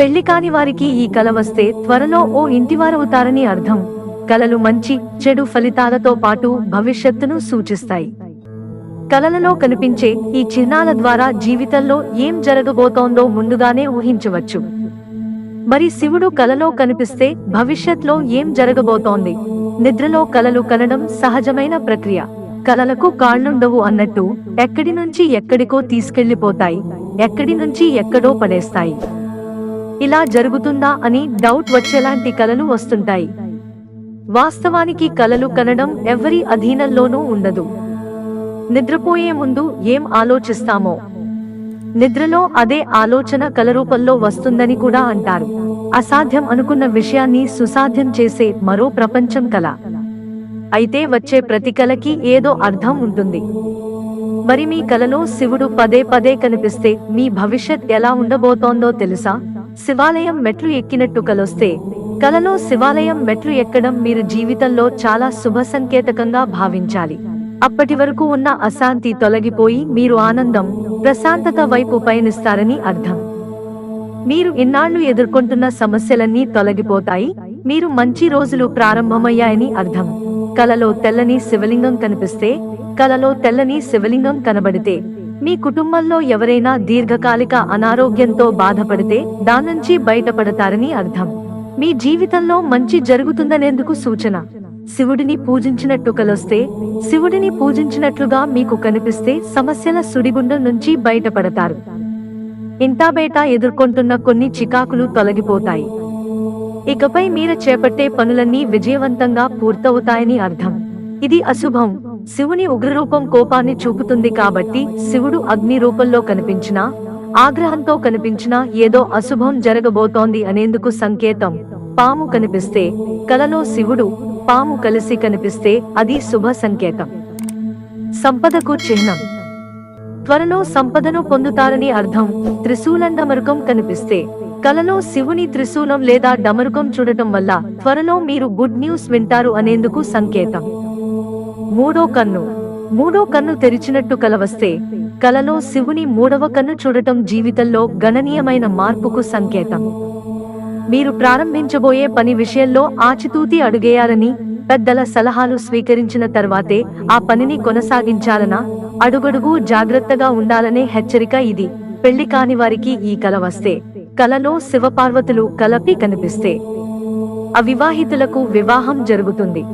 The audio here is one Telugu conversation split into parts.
పెళ్ళి కాని వారికి ఈ కల వస్తే త్వరలో ఓ ఇంటివారవుతారని అర్థం. కలలు మంచి చెడు ఫలితాలతో పాటు భవిష్యత్తును సూచిస్తాయి. కలలలో కనిపించే ఈ చిహ్నాల ద్వారా జీవితంలో ఏం జరగబోతోందో ముందుగానే ఊహించవచ్చు. మరి శివుడు కలలో కనిపిస్తే భవిష్యత్లో ఏం జరగబోతోంది? నిద్రలో కలలు కనడం సహజమైన ప్రక్రియ. కలలకు కాళ్ళుండవు అన్నట్టు ఎక్కడి నుంచి ఎక్కడికో తీసుకెళ్ళిపోతాయి ఎక్కడి నుంచి ఎక్కడో పడేస్తాయి. ఇలా జరుగుతుందా అని డౌట్ వచ్చేలాంటి కలలు వస్తుంటాయి. వాస్తవానికి కలలు కనడం ఎవరి అధీనంలోనూ ఉండదు. నిద్రపోయే ముందు ఏం ఆలోచిస్తామో? నిద్రలో అదే ఆలోచన కలరూపంలో వస్తుందని కూడా అంటారు. అసాధ్యం అనుకున్న విషయాన్ని సుసాధ్యం చేసే మరో ప్రపంచం కల. అయితే వచ్చే ప్రతి కలకి ఏదో అర్థం ఉంటుంది. మరి మీ కలలో శివుడు పదే పదే కనిపిస్తే మీ భవిష్యత్ ఎలా ఉండబోతోందో తెలుసా? శివాలయం మెట్లు ఎక్కినట్టు కలొస్తే కలలో శివాలయం మెట్లు ఎక్కడం మీరు జీవితంలో చాలా శుభ సంకేతకంగా భావించాలి. అప్పటి వరకు ఉన్న అశాంతి తొలగిపోయి మీరు ఆనందం ప్రశాంతత వైపు పయనిస్తారని అర్థం. మీరు ఇన్నాళ్ళు ఎదుర్కొంటున్న సమస్యలన్నీ తొలగిపోతాయి మీరు మంచి రోజులు ప్రారంభమయ్యాయని అర్థం. కలలో తెల్లని శివలింగం కనిపిస్తే కలలో తెల్లని శివలింగం కనబడితే మీ కుటుంబంలో ఎవరైనా దీర్ఘకాలిక అనారోగ్యంతో బాధపడితే దానుంచి బయటపడతారని అర్థం. మీ జీవితంలో మంచి జరుగుతుందనేందుకు సూచన. శివుడిని పూజించినట్టు కలొస్తే శివుడిని పూజించినట్లుగా మీకు కనిపిస్తే సమస్యల సుడిగుండం నుంచి బయటపడతారు. ఇంటా బయట ఎదుర్కొంటున్న కొన్ని చికాకులు తొలగిపోతాయి. ఇకపై మీరు చేపట్టే పనులన్నీ విజయవంతంగా పూర్తవుతాయని అర్థం. ఇది అశుభం. శివుని ఉగ్రరూపం కోపాన్ని చూపుతుంది కాబట్టి శివుడు అగ్ని రూపంలో కనిపించినా ఆగ్రహంతో కనిపించినా ఏదో అశుభం జరగబోతోంది అనేందుకు సంకేతం. పాము కనిపిస్తే కలలో శివుడు పాము కలిసి కనిపిస్తే అది శుభ సంకేతం. సంపదకు చిహ్నం. త్వరలో సంపదను పొందుతారని అర్థం. త్రిశూలం డమరుకం కనిపిస్తే కలలో శివుని త్రిశూలం లేదా డమరుకం చూడటం వల్ల త్వరలో మీరు గుడ్ న్యూస్ వింటారు అనేందుకు సంకేతం. మూడో కన్ను. మూడో కన్ను తెరిచినట్టు కలవస్తే కలలో శివుని మూడవ కన్ను చూడటం జీవితంలో గణనీయమైన మార్పుకు సంకేతం. మీరు ప్రారంభించబోయే పని విషయంలో ఆచితూతి అడుగేయాలని పెద్దల సలహాలు స్వీకరించిన తర్వాతే ఆ పనిని కొనసాగించాలనా? అడుగడుగు జాగ్రత్తగా ఉండాలనే హెచ్చరిక ఇది. పెళ్ళి కాని వారికి ఈ కల వస్తే కలలో శివపార్వతులు కలపి కనిపిస్తే అవివాహితులకు వివాహం జరుగుతుంది.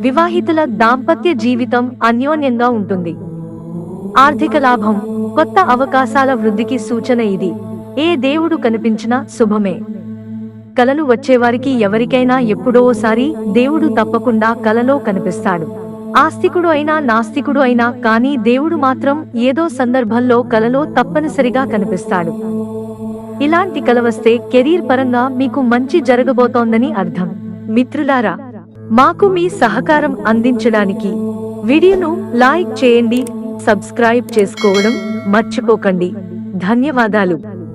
వివాహితుల దాంపత్య జీవితం అన్యోన్యంగా ఉంటుంది. ఆర్థిక లాభం కొత్త అవకాశాల వృద్ధికి సూచన ఇది. ఏ దేవుడు కనిపించినా శుభమే. కలలు వచ్చేవారికి ఎవరికైనా ఎప్పుడో ఓసారి దేవుడు తప్పకుండా కలలో కనిపిస్తాడు. ఆస్తికుడు అయినా నాస్తికుడు అయినా కానీ దేవుడు మాత్రం ఏదో సందర్భంలో కలలో తప్పనిసరిగా కనిపిస్తాడు. ఇలాంటి కల వస్తే కెరీర్ పరంగా మీకు మంచి జరగబోతోందని అర్థం. మిత్రులారా మాకు మీ సహకారం అందించడానికి వీడియోను లైక్ చేయండి సబ్స్క్రైబ్ చేసుకోవడం మర్చిపోకండి. ధన్యవాదాలు.